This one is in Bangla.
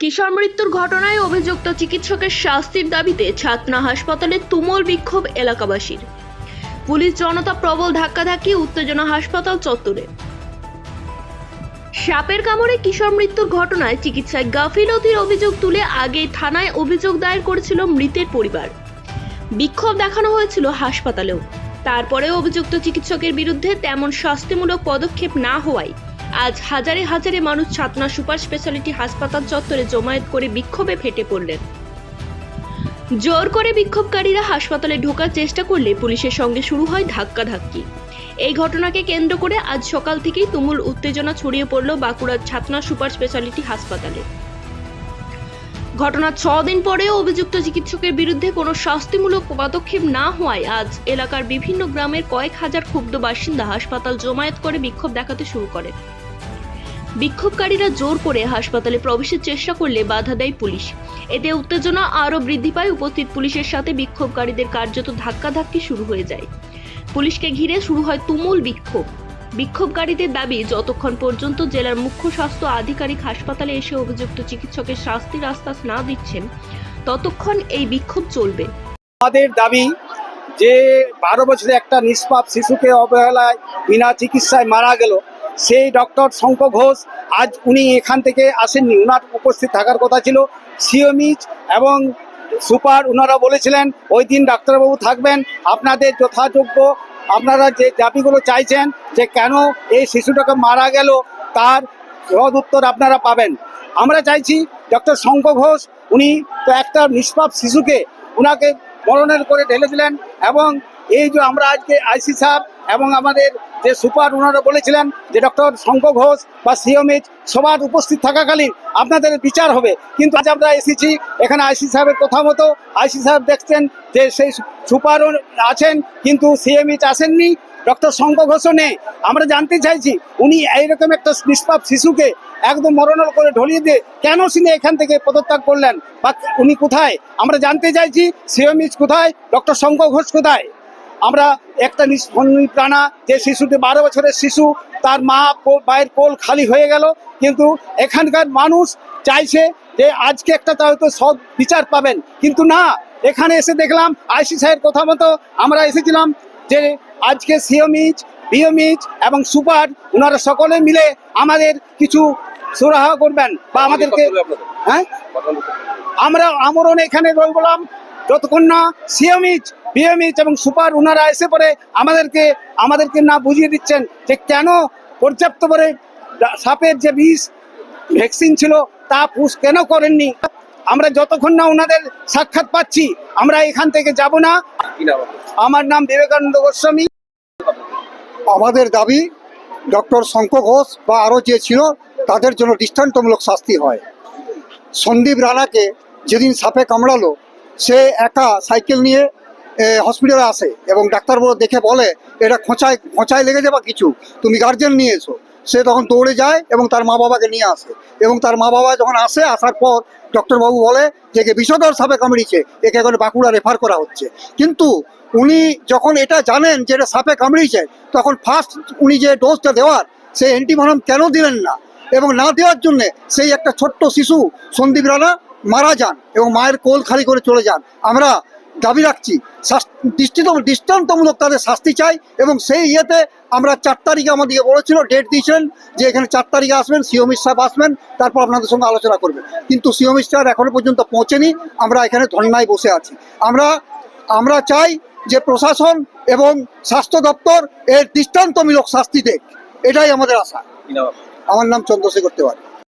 কিশোর মৃত্যুর ঘটনায় অভিযুক্ত চিকিৎসকের শাস্তির দাবিতে ছাতনা হাসপাতালে তুমুল বিক্ষোভ এলাকাবাসীর। পুলিশ জনতা প্রবল ধাক্কাধাক্কি, উত্তেজনা হাসপাতাল চত্বরে। সাপের কামড়ে কিশোর মৃত্যুর ঘটনায় চিকিৎসায় গাফিলতির অভিযোগ তুলে আগেই থানায় অভিযোগ দায়ের করেছিল মৃতের পরিবার। বিক্ষোভ দেখানো হয়েছিল হাসপাতালেও। তারপরেও অভিযুক্ত চিকিৎসকের বিরুদ্ধে তেমন শাস্তিমূলক পদক্ষেপ না হওয়ায় আজ হাজারে হাজারে মানুষ ছাতনা সুপার স্পেশালিটি হাসপাতাল চত্বরে জমায়েত করে বিক্ষোভে ফেটে পড়লেন। জোর করে বিক্ষোভকারীরা হাসপাতালে ঢোকার চেষ্টা করলে পুলিশের সঙ্গে শুরু হয় ধাক্কাধাক্কি। এই ঘটনাকে কেন্দ্র করে আজ সকাল থেকেই তুমুল উত্তেজনা ছড়িয়ে পড়ল বাঁকুড়ার ছাতনা সুপার স্পেশালিটি হাসপাতালে। ঘটনার ছ দিন পরেও অভিযুক্ত চিকিৎসকের বিরুদ্ধে কোনো শাস্তিমূলক পদক্ষেপ না হওয়ায় আজ এলাকার বিভিন্ন গ্রামের কয়েক হাজার ক্ষুব্ধ বাসিন্দা হাসপাতাল জমায়েত করে বিক্ষোভ দেখাতে শুরু করে। বিক্ষোভকারীরা জোর করে হাসপাতালে প্রবেশের চেষ্টা করলে বাধা দেয় পুলিশ। এতে উত্তেজনা আরও বৃদ্ধি পায়। উপস্থিত পুলিশের সাথে বিক্ষোভকারীদের কার্যত ধাক্কাধাক্কি শুরু হয়ে যায়। পুলিশকে ঘিরে শুরু হয় তুমুল বিক্ষোভ। বিক্ষোভকারীদের দাবি, যতক্ষণ পর্যন্ত জেলার মুখ্য স্বাস্থ্য আধিকারিক হাসপাতালে এসে অভিযুক্ত চিকিৎসকের শাস্তির আশ্বাস না দিচ্ছেন, ততক্ষণ এই বিক্ষোভ চলবে। আমাদের দাবি যে বারো বছরে একটা নিষ্পাপ শিশুকে অবহেলায় বিনা চিকিৎসায় মারা গেল সেই ডক্টর শঙ্খ ঘোষ আজ উনি এখান থেকে আসেননি। ওনার উপস্থিত থাকার কথা ছিল। সিওমিজ এবং সুপার ওনারা বলেছিলেন, ওই দিন ডাক্তারবাবু থাকবেন। আপনাদের যথাযোগ্য, আপনারা যে দাবিগুলো চাইছেন যে কেন এই শিশুটাকে মারা গেল, তার সদ উত্তর আপনারা পাবেন। আমরা চাইছি ডক্টর শঙ্খ ঘোষ, উনি তো একটা নিষ্পাপ শিশুকে ওনাকে মরণের করে ঢেলে দিলেন এবং এই যে আমরা আজকে আইসি সাহেব এবং আমাদের যে সুপার ওনারা বলেছিলেন যে ডক্টর শঙ্খ ঘোষ বা সিওমিজ সবার উপস্থিত থাকাকালীন আপনাদের বিচার হবে। কিন্তু আজ আমরা এসেছি, এখানে আইসি সাহেবের কথা মতো, আইসি সাহেব দেখছেন যে সেই সুপারও আছেন, কিন্তু সিএমইচ আসেননি, ডক্টর শঙ্খ ঘোষও নেই। আমরা জানতে চাইছি, উনি এইরকম একটা নিষ্পাপ শিশুকে একদম মরণল করে ঢলিয়ে দিয়ে কেন তিনি এখান থেকে পদত্যাগ করলেন? বা উনি কোথায়? আমরা জানতে চাইছি সিএমইচ কোথায়, ডক্টর শঙ্খ ঘোষ কোথায়? আমরা একটা নিষ্পন্নী প্রাণা যে শিশুটি বারো বছরের শিশু তার মা মায়ের কোল খালি হয়ে গেল। কিন্তু এখানকার মানুষ চাইছে যে আজকে একটা তা হয়তো সব বিচার পাবেন। কিন্তু না এখানে এসে দেখলাম আইসি সাহেবের কথা মতো আমরা এসেছিলাম যে আজকে সিওমিজ বিওমিজ এবং সুপার ওনারা সকলে মিলে আমাদের কিছু সুরাহা করবেন বা আমাদেরকে হ্যাঁ? আমরা আমরণ এখানে রইলাম যতক্ষণ না সিএমইচ বিএমইচ এবং সুপার ওনারা এসে পরে আমাদেরকে আমাদেরকে না বুঝিয়ে দিচ্ছেন যে কেন পর্যাপ্ত করে সাপের যে বিষ ভ্যাকসিন ছিল তা পুষ কেন করেননি? আমরা যতক্ষণ না ওনাদের সাক্ষাৎ পাচ্ছি আমরা এখান থেকে যাব না। আমার নাম বিবেকানন্দ গোস্বামী। আমাদের দাবি ডক্টর শঙ্খ ঘোষ বা আরও যে ছিল তাদের জন্য দৃষ্টান্তমূলক শাস্তি হয়। সন্দীপ রানাকে যেদিন সাপে কামড়ালো সে একা সাইকেল নিয়ে হসপিটালে আসে এবং ডাক্তারবাবু দেখে বলে, এটা খোঁচায় খোঁচায় লেগে যাবে কিছু? তুমি গার্জেন নিয়ে এসো। সে তখন দৌড়ে যায় এবং তার মা বাবাকে নিয়ে আসে। এবং তার মা বাবা যখন আসে, আসার পর ডক্টরবাবু বলে যে, একে বিষধর সাপে কামড়িয়েছে, একে এখন বাঁকুড়া রেফার করা হচ্ছে। কিন্তু উনি যখন এটা জানেন যে এটা সাপে কামড়িয়েছে, তখন ফার্স্ট উনি যে ডোজটা দেওয়ার সেই অ্যান্টিভেনম কেন দিলেন না? এবং না দেওয়ার জন্যে সেই একটা ছোট্ট শিশু সন্দীপ রানা মারা যান এবং মায়ের কোল খালি করে চলে যান। আমরা দাবি রাখছি। দৃষ্টান্তমূলক তাদের শাস্তি চাই এবং সেই ইয়েতে আমরা চার তারিখে আমাদেরকে বলেছিল ডেট দিয়েছিলেন যে এখানে চার তারিখে আসবেন সিওমির সাহেব আসবেন তারপর আপনাদের সঙ্গে আলোচনা করবেন। কিন্তু সিওমির সাহেব এখনও পর্যন্ত পৌঁছেনি আমরা এখানে ধর্নায় বসে আছি। আমরা আমরা চাই যে প্রশাসন এবং স্বাস্থ্য দপ্তর এর দৃষ্টান্তমূলক শাস্তি দেখ। এটাই আমাদের আশা। আমার নাম চন্দ্রশেখর তেওয়ারি।